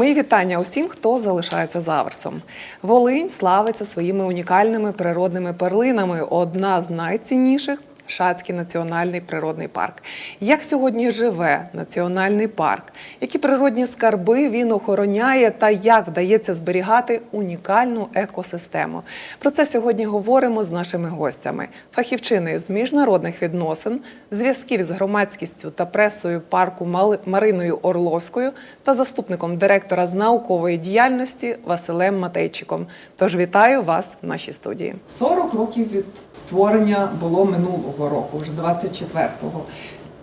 Мої вітання усім, хто залишається заверсом. Волинь славиться своїми унікальними природними перлинами. Одна з найцінніших Шацький національний природний парк. Як сьогодні живе національний парк? Які природні скарби він охороняє та як вдається зберігати унікальну екосистему? Про це сьогодні говоримо з нашими гостями, фахівчиною з міжнародних відносин, зв'язків з громадськістю та пресою парку Мариною Орловською та заступником директора з наукової діяльності Василем Матейчиком. Тож вітаю вас в нашій студії. 40 років від створення було минулого року, вже 24-го.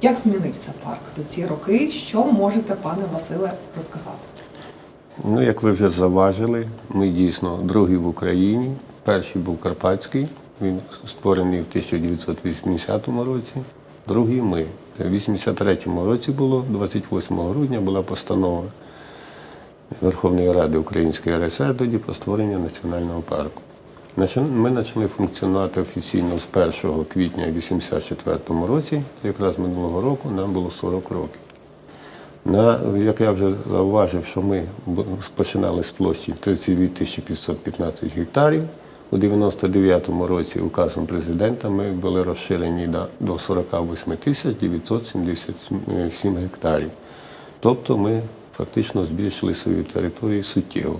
Як змінився парк за ці роки? Що можете, пане Василе, розказати? Ну, як ви вже заважили, ми дійсно другий в Україні. Перший був Карпатський, він створений в 1980 році. Другий ми. В 83-му році було, 28 грудня була постанова Верховної Ради Української РСР тоді про створення національного парку. Ми почали функціонувати офіційно з 1 квітня в 84 році, якраз минулого року нам було 40 років. На, як я вже зауважив, що ми починали з площі 32 515 гектарів. У 99-му році указом президента ми були розширені до, до 48 977 гектарів. Тобто ми фактично збільшили свою територію суттєво.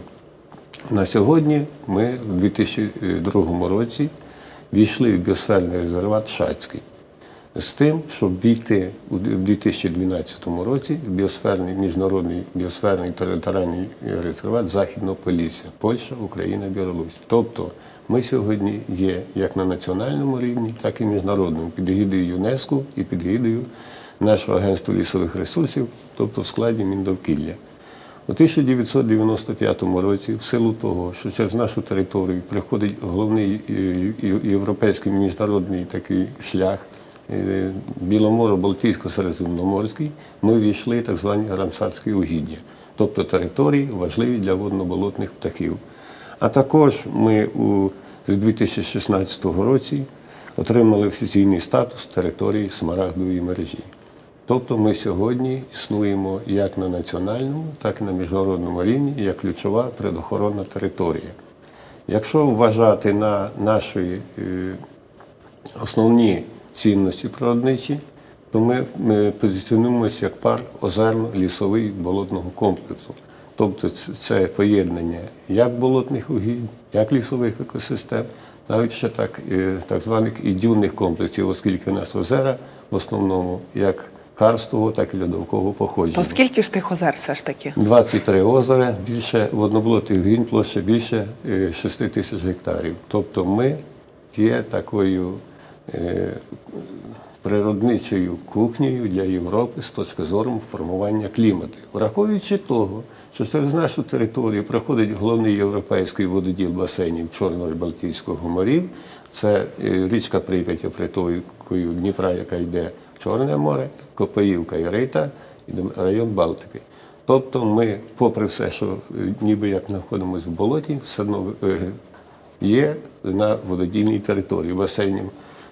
На сьогодні ми в 2002 році війшли в біосферний резерват Шацький з тим, щоб війти у 2012 році в біосферний міжнародний біосферний територіальний резерват Західного Полісся, Польща, Україна, Білорусь. Тобто ми сьогодні є як на національному рівні, так і міжнародному, під егідою ЮНЕСКО і під егідою нашого агентства лісових ресурсів, тобто в складі Міндовкілля. У 1995 році, в силу того, що через нашу територію приходить головний е, європейський міжнародний такий шлях е, Біломоро-Балтійсько-Середземноморський, ми війшли так звані рамсарські угіддя, тобто території важливі для водно-болотних птахів. А також ми у, з 2016 році отримали офіційний статус території Смарагдової мережі. Тобто ми сьогодні існуємо як на національному, так і на міжнародному рівні як ключова предохоронна територія. Якщо вважати на наші е, основні цінності природничі, то ми, ми позиціонуємося як парк озерно-лісовий болотного комплексу. Тобто це- це поєднання як болотних угідь, як лісових екосистем, навіть ще так, е, так званих і дюнних комплексів, оскільки у нас озера в основному як карстового, так і льодового походження. То скільки ж тих озер все ж таки? 23 озера, більше водноблотих гінь, площа більше е, 6 тисяч гектарів. Тобто ми є такою е, природничою кухнею для Європи з точки зору формування клімату. Враховуючи того, що через нашу територію проходить головний європейський вододіл басейнів Чорного і Балтійського морів, це е, річка Прип'ять притокою Дніпра, яка йде Чорне море, Копаївка і Рита, і район Балтики. Тобто ми, попри все, що е, ніби як знаходимося в болоті, все одно е, є на вододільній території басейнів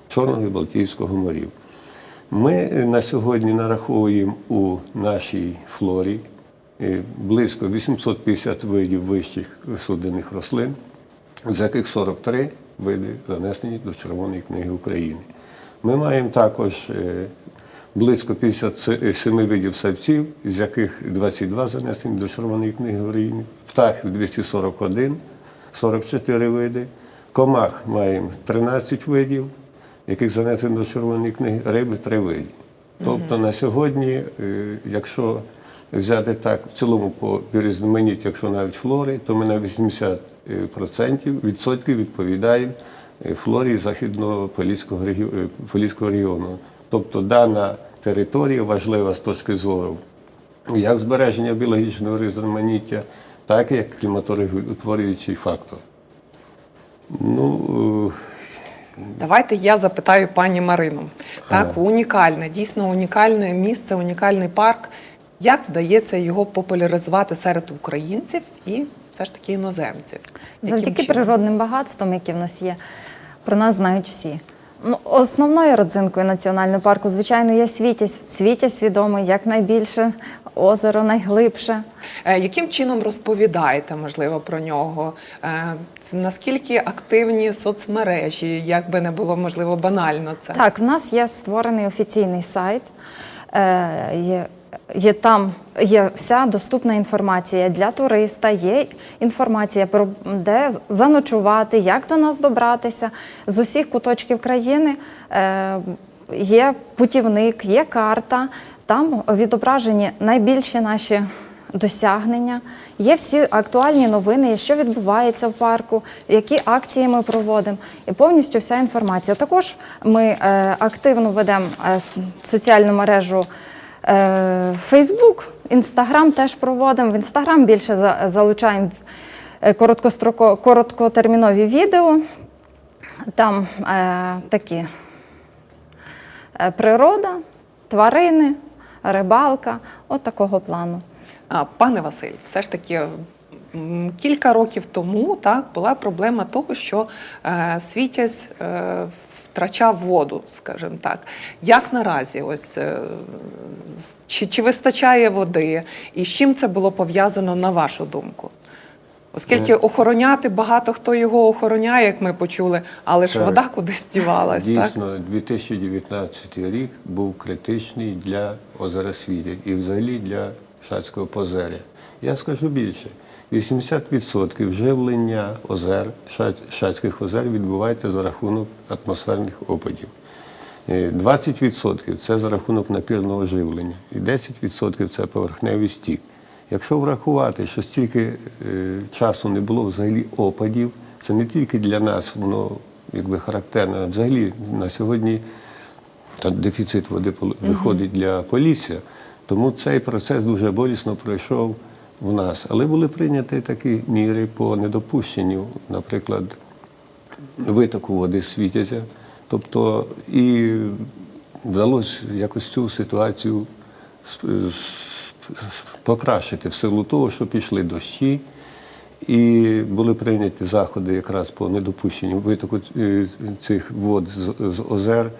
Чорного і Балтійського морів. Ми е, на сьогодні нараховуємо у нашій флорі близько 850 видів вищих судинних рослин, з яких 43 види занесені до Червоної книги України. Ми маємо також е, близько 57 видів савців, з яких 22 занесені до Червоної книги України, птахів 241, 44 види, комах маємо 13 видів, яких занесено до Червоної книги, риби 3 види. Тобто на сьогодні, е, якщо взяти так в цілому по різноманітті, якщо навіть флори, то ми на 80% відсотків відповідаємо е, флорі Західного Поліського регіону, Поліського регіону. Тобто дана територія важлива з точки зору як збереження біологічного різноманіття, так і як кліматорегутворюючий фактор. Ну, е, Давайте я запитаю пані Марину. Так, унікальне, дійсно унікальне місце, унікальний парк. Як вдається його популяризувати серед українців і все ж таки іноземців? Завдяки чином? природним багатствам, які в нас є, про нас знають всі. Ну, основною родзинкою національного парку, звичайно, є світязь. Світязь свідомий якнайбільше озеро найглибше. Е, Яким чином розповідаєте, можливо, про нього? Е, Наскільки активні соцмережі, як би не було можливо банально це? Так, в нас є створений офіційний сайт. Е, є, є там є вся доступна інформація для туриста, є інформація про де заночувати, як до нас добратися з усіх куточків країни. Е, є путівник, є карта. Там відображені найбільші наші досягнення. Є всі актуальні новини, що відбувається в парку, які акції ми проводимо, і повністю вся інформація. Також ми е, активно ведемо е, соціальну мережу Facebook, Instagram теж проводимо. В Instagram більше залучаємо е, короткотермінові відео. Там е, такі е, природа, тварини, рибалка, от такого плану. Пане Василь, все ж таки. Кілька років тому так була проблема того, що е, світязь е, втрачав воду, скажімо так. Як наразі, ось е, чи, чи вистачає води, і з чим це було пов'язано на вашу думку? Оскільки Е. охороняти багато хто його охороняє, як ми почули, але ж Так. вода кудись дівалась. Так? Дійсно, 2019 рік був критичний для озера Світязь і взагалі для Шацького позеря. Я скажу більше. 80% живлення озер, Шацьких озер відбувається за рахунок атмосферних опадів. Е, 20% це за рахунок напірного живлення, і 10% це поверхневий стік. Якщо врахувати, що стільки е, часу не було взагалі опадів, це не тільки для нас воно якби характерно, а взагалі на сьогодні дефіцит води виходить для полісся, тому цей процес дуже болісно пройшов в нас. Але були прийняті такі міри по недопущенню, наприклад, витоку води з світязя. Тобто і вдалося якось цю ситуацію покращити в силу того, що пішли дощі, і були прийняті заходи якраз по недопущенню витоку е, цих вод з, озер.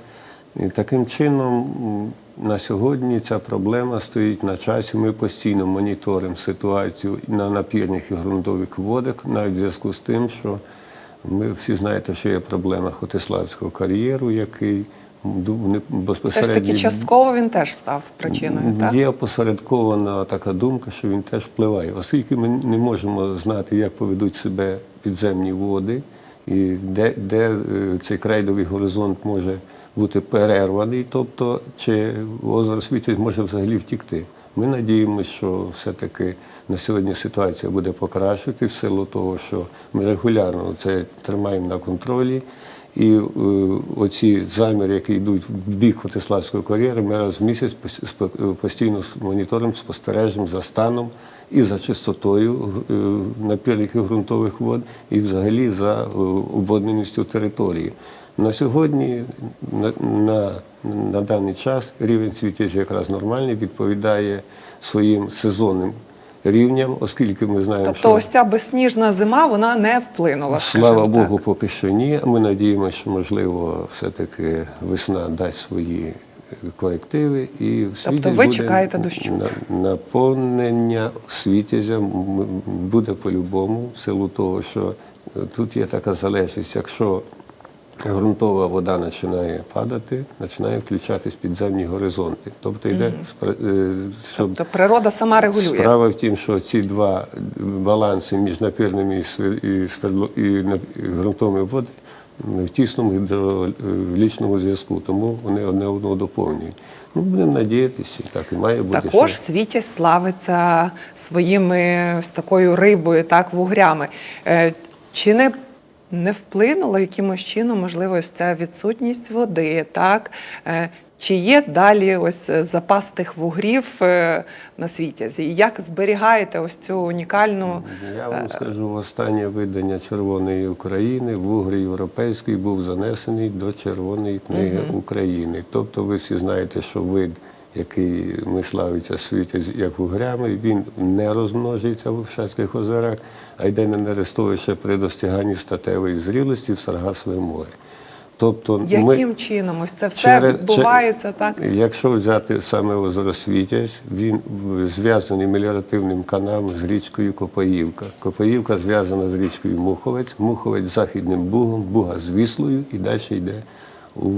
І таким чином, на сьогодні ця проблема стоїть на часі. Ми постійно моніторимо ситуацію на напірних і ґрунтових водах, навіть в зв'язку з тим, що ми всі знаєте, що є проблема Хотиславського кар'єру, який не- Все ж таки частково він теж став причиною. Так? Є опосередкована така думка, що він теж впливає, оскільки ми не можемо знати, як поведуть себе підземні води, і де, де е, цей крейдовий горизонт може бути перерваний, тобто чи озеро Світязь може взагалі втікти. Ми надіємося, що все-таки на сьогодні ситуація буде покращувати в силу того, що ми регулярно це тримаємо на контролі. І е, оці заміри, які йдуть в бік Хотиславської кар'єри, ми раз в місяць пос- постійно моніторимо, спостережемо за станом і за чистотою е, напірних ґрунтових вод, і взагалі за е, обводненістю території. На сьогодні, на, на, на даний час, рівень світязі якраз нормальний, відповідає своїм сезонним рівням, оскільки ми знаємо, Тобто що ось ця безсніжна зима вона не вплинула. Слава Богу, так. поки що ні. Ми надіємося, що можливо все-таки весна дасть свої корективи і в світі ви буде чекаєте дощу? наповнення світязя буде по-любому, в силу того, що тут є така залежність. Якщо ґрунтова вода починає падати, починає включатись підземні горизонти. Тобто йде е, щоб Тобто природа сама регулює. Справа в тім, що ці два баланси між напірними і і і і ґрунтовими води в тісному гідравлічному зв'язку, тому вони одне одного доповнюють. Ну, будемо надіятися, так і має бути. Також що- світязь славиться своїми ось такою рибою, так, вугрями. Е, Чи не, не вплинула якимось чином, можливо, ось ця відсутність води, так? Е, Чи є далі ось е, запас тих вугрів е, на світязі? І як зберігаєте ось цю унікальну Я вам скажу, останнє видання Червоної України в Угрі Європейський був занесений до Червоної книги України. Тобто ви всі знаєте, що вид, який ми славиться світі як вугрями, він не розмножується в Шацьких озерах, а йде на нерестовище при достиганні статевої зрілості в Саргасове море. Тобто Яким чином ось це все Через- відбувається так? Якщо взяти саме озеро Світязь, він зв'язаний меліоративним каналом з річкою Копаївка. Копаївка зв'язана з річкою Муховець, Муховець Західним Бугом, Буга з Віслою і далі йде у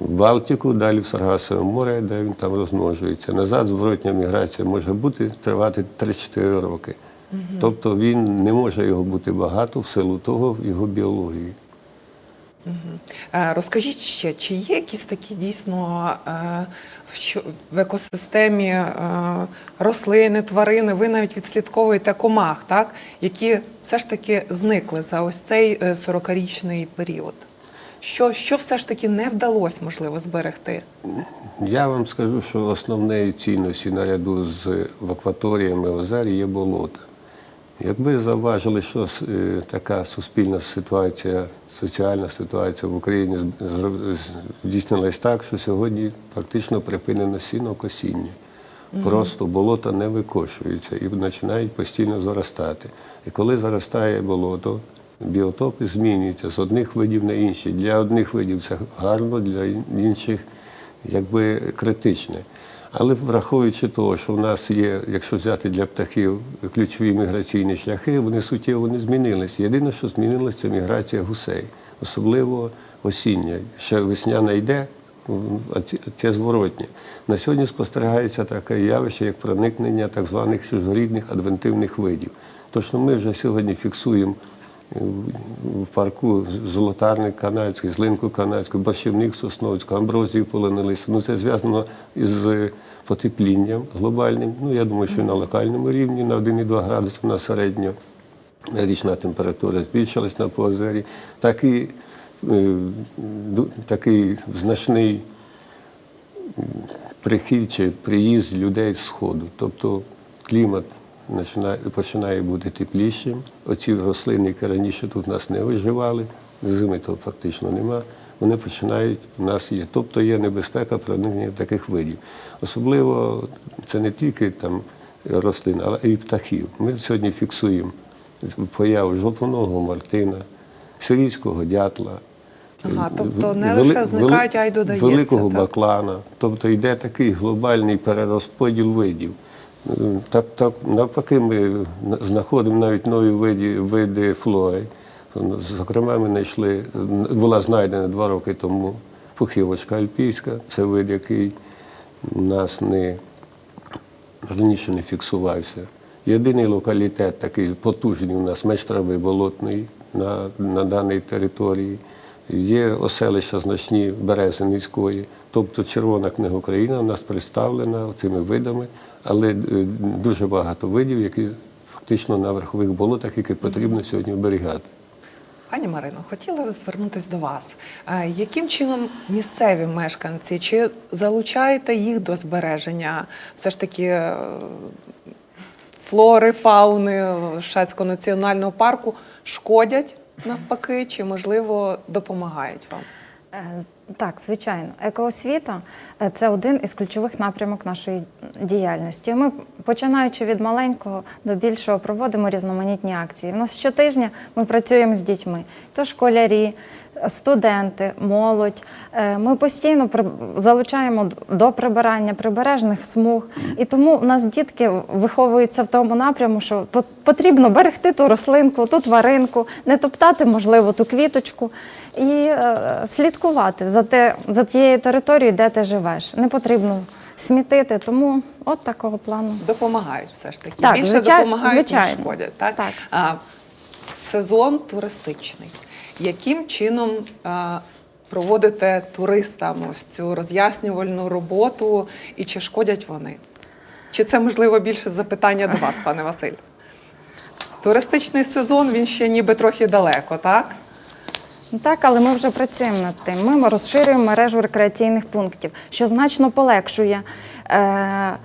в Балтику, далі в Саргасове море, де він там розмножується. Назад зворотня міграція може бути тривати 3-4 роки. Тобто він не може його бути багато в силу того в його біології. Е, Розкажіть ще, чи є якісь такі дійсно е, в екосистемі е, рослини, тварини, ви навіть відслідковуєте комах, так, які все ж таки зникли за ось цей е, 40-річний період? Що, що все ж таки не вдалося, можливо, зберегти? Я вам скажу, що основною цінності наряду з в акваторіями озер є болота. Якби заважили, що е, така суспільна ситуація, соціальна ситуація в Україні здійснилась так, що сьогодні фактично припинено сінокосіння. Просто болота не викошуються і починають постійно заростати. І коли заростає болото, біотопи змінюються з одних видів на інші. Для одних видів це гарно, для інших якби критичне. Але враховуючи того, що в нас є, якщо взяти для птахів ключові міграційні шляхи, вони суттєво не змінилися. Єдине, що змінилося, це міграція гусей, особливо осіння. Ще весняна йде, а це зворотнє. На сьогодні спостерігається таке явище, як проникнення так званих чужорідних адвентивних видів. Точно ми вже сьогодні фіксуємо в парку Золотарник Канадський, Злинку Канадську, Борщівник Сосновську, Амброзію полонилися. Ну, це зв'язано із потеплінням глобальним. Ну, я думаю, що на локальному рівні на 1,2 градуси на середньо річна температура збільшилась на поозері. Так і, е, такий значний прихід чи приїзд людей з сходу. Тобто клімат починає, бути теплішим. Оці рослини, які раніше тут у нас не виживали, зими то фактично нема. Вони починають у нас є. Тобто є небезпека проникнення таких видів. Особливо це не тільки там рослин, але і птахів. Ми сьогодні фіксуємо появу жовтоного мартина, сирійського дятла. Ага, тобто не Вели- лише зникають, а й додається, Великого так? баклана. Тобто йде такий глобальний перерозподіл видів. Так, так, навпаки, ми знаходимо навіть нові види, види флори. Зокрема, ми знайшли, була знайдена два роки тому пухівочка альпійська. Це вид, який нас не раніше не фіксувався. Єдиний локалітет такий потужний у нас меч болотної на, на даній території. Є оселища значні берези низької. Тобто Червона книга України у нас представлена цими видами, але е, дуже багато видів, які фактично на верхових болотах, які потрібно сьогодні оберігати. Пані Марино, хотіла звернутися до вас. Е, Яким чином місцеві мешканці чи залучаєте їх до збереження все ж таки е, флори, фауни Шацького національного парку шкодять навпаки, чи можливо допомагають вам? Так, звичайно. Екоосвіта е, це один із ключових напрямок нашої діяльності. Ми, починаючи від маленького до більшого, проводимо різноманітні акції. У нас щотижня ми працюємо з дітьми, то школярі, студенти, молодь. Е, Ми постійно залучаємо до прибирання прибережних смуг. І тому у нас дітки виховуються в тому напряму, що потрібно берегти ту рослинку, ту тваринку, не топтати, можливо, ту квіточку і е, слідкувати за, те, за тією територією, де ти живеш. Не потрібно смітити, тому от такого плану. Допомагають все ж таки. Так, Більше звичай- допомагають, ніж шкодять. Так? Так. А, сезон туристичний. Яким чином а, проводите туристам ось цю роз'яснювальну роботу і чи шкодять вони? Чи це можливо більше запитання до вас, пане Василь? Туристичний сезон він ще ніби трохи далеко, так? Ну, Так, але ми вже працюємо над тим. Ми розширюємо мережу рекреаційних пунктів, що значно полегшує. Е-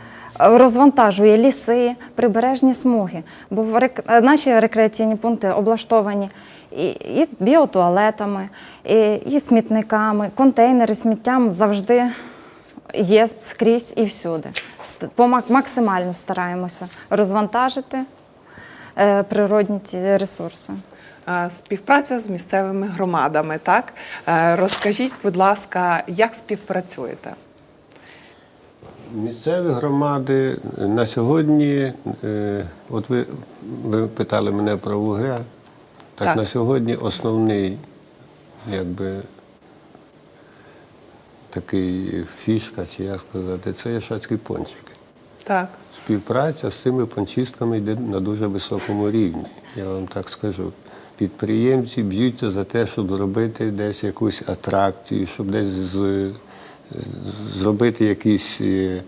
Розвантажує ліси, прибережні смуги, бо е, наші рекреаційні пункти облаштовані і, біотуалетами, і, смітниками, контейнери сміттям завжди є скрізь і всюди. Максимально стараємося розвантажити е, природні ці ресурси. Е, співпраця з місцевими громадами. Так Е, розкажіть, будь ласка, як співпрацюєте? Місцеві громади на сьогодні, е, от ви, ви питали мене про вугря. Так, Так. на сьогодні основний, якби такий фішка, чи як сказати, це є шацькі пончики. Так. Співпраця з цими пончистками йде на дуже високому рівні, я вам так скажу. Підприємці б'ються за те, щоб зробити десь якусь атракцію, щоб десь з- зробити якісь е,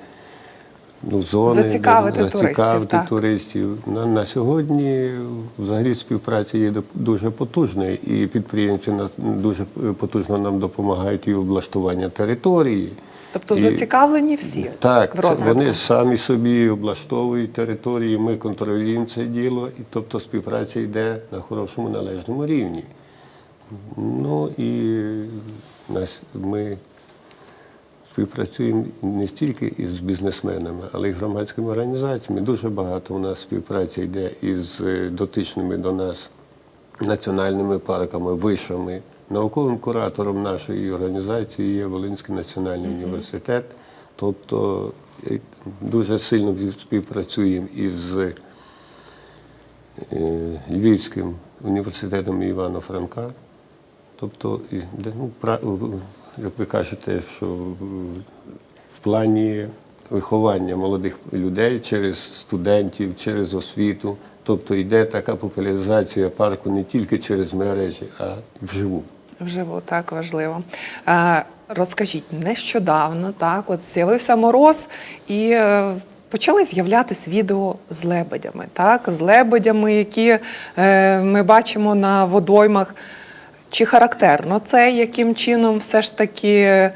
ну, зони, Зацікавити туристів, зацікавити так. туристів. На, на сьогодні взагалі співпраця є дуже потужною, і підприємці нас дуже потужно нам допомагають і облаштування території. Тобто зацікавлені всі так, в розвитку. вони самі собі облаштовують території, ми контролюємо це діло, і тобто співпраця йде на хорошому належному рівні. Ну і нас, ми співпрацюємо не стільки із бізнесменами, але й громадськими організаціями. Дуже багато у нас співпраця йде із е, дотичними до нас національними парками, вишами. Науковим куратором нашої організації є Волинський національний університет. Тобто е, дуже сильно співпрацюємо із е, Львівським університетом Івана Франка. Тобто, ну, як ви кажете, що в плані виховання молодих людей через студентів, через освіту. Тобто йде така популяризація парку не тільки через мережі, а вживу. Вживу, так важливо. Е, розкажіть, нещодавно так, от з'явився мороз і е, почали з'являтись відео з лебедями, так, з лебедями, які е, ми бачимо на водоймах. Чи характерно це, яким чином все ж таки,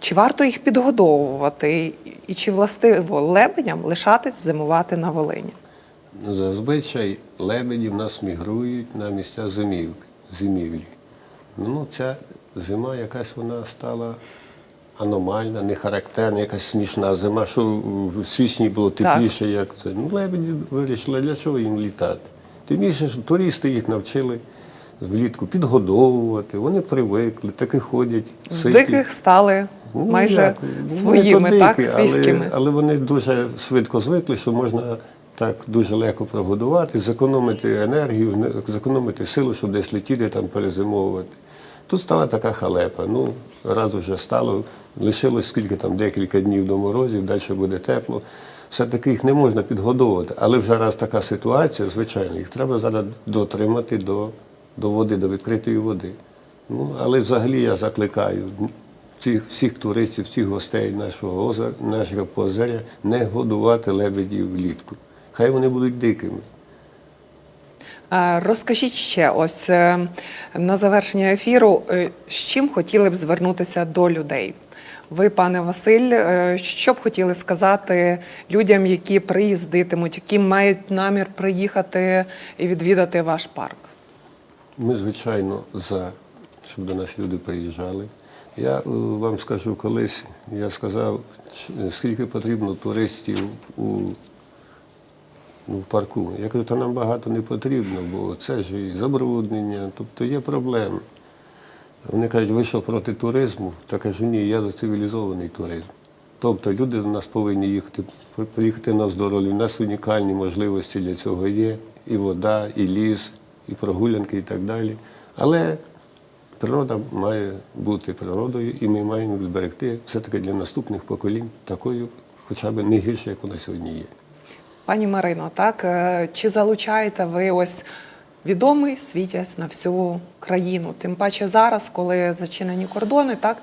чи варто їх підгодовувати, і чи властиво лебедям лишатись зимувати на Волині? Зазвичай лебеді в нас мігрують на місця зимівки, зимівлі. Ну, ця зима якась вона стала аномальна, нехарактерна, якась смішна зима, що в січні було тепліше, як це. Ну, лебеді вирішили, для чого їм літати. Тим більше, що туристи їх навчили влітку підгодовувати, вони привикли, так і ходять. З ситі. диких стали Ну, майже як, ну, своїми, то так, свійськими. Але, але вони дуже швидко звикли, що можна так дуже легко прогодувати, зекономити енергію, зекономити силу, щоб десь летіти, там перезимовувати. Тут стала така халепа. Ну, раз вже стало, лишилось скільки там декілька днів до морозів, далі буде тепло. Все-таки їх не можна підгодовувати. Але вже раз така ситуація, звичайно, їх треба зараз дотримати до, до води, до відкритої води. Ну, але взагалі я закликаю всіх, всіх туристів, всіх гостей нашого озера, нашого позеря не годувати лебедів влітку. Хай вони будуть дикими. Розкажіть ще, ось е, на завершення ефіру, е, з чим хотіли б звернутися до людей? Ви, пане Василь, е, що б хотіли сказати людям, які приїздитимуть, які мають намір приїхати і відвідати ваш парк? Ми, звичайно, за, щоб до нас люди приїжджали. Я вам скажу колись, я сказав, скільки потрібно туристів у, в парку. Я кажу, то нам багато не потрібно, бо це ж і забруднення, тобто є проблеми. Вони кажуть, ви що проти туризму? Та кажу, ні, я за цивілізований туризм. Тобто люди до нас повинні їхати, приїхати на здоров'я. У нас унікальні можливості для цього є. І вода, і ліс, і прогулянки, і так далі. Але природа має бути природою, і ми маємо зберегти все-таки для наступних поколінь такою, хоча б не гірше, як вона сьогодні є. Пані Марино, так е, чи залучаєте ви ось відомий світязь на всю країну? Тим паче зараз, коли зачинені кордони, так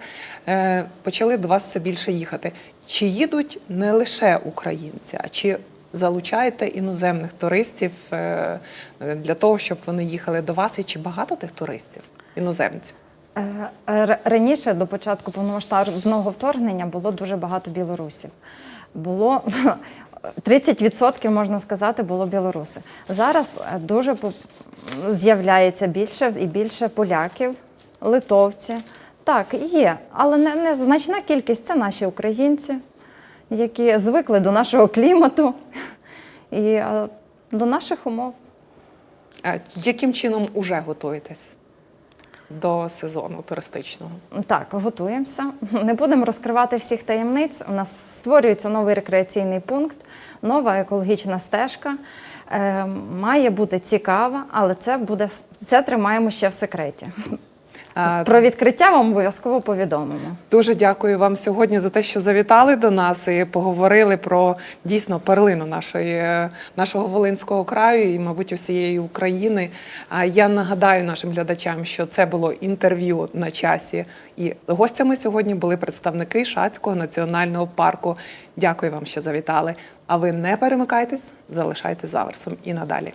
е, почали до вас все більше їхати. Чи їдуть не лише українці, а чи залучаєте іноземних туристів е, для того, щоб вони їхали до вас? І чи багато тих туристів, іноземців? Раніше до початку повномасштабного вторгнення було дуже багато білорусів. Було 30% можна сказати, було білоруси. Зараз е, дуже з'являється більше і більше поляків, литовці. Так, є, але не, не значна кількість це наші українці, які звикли до нашого клімату і е, до наших умов. Е, Яким чином уже готуєтесь до сезону туристичного? Так, готуємося. Не будемо розкривати всіх таємниць. У нас створюється новий рекреаційний пункт, нова екологічна стежка. Е, має бути цікава, але це буде це тримаємо ще в секреті. Про відкриття вам обов'язково повідомимо. Дуже дякую вам сьогодні за те, що завітали до нас і поговорили про дійсно перлину нашої, нашого Волинського краю і, мабуть, усієї України. А я нагадаю нашим глядачам, що це було інтерв'ю на часі. І гостями сьогодні були представники Шацького національного парку. Дякую вам, що завітали. А ви не перемикайтесь, залишайте заверсом і надалі.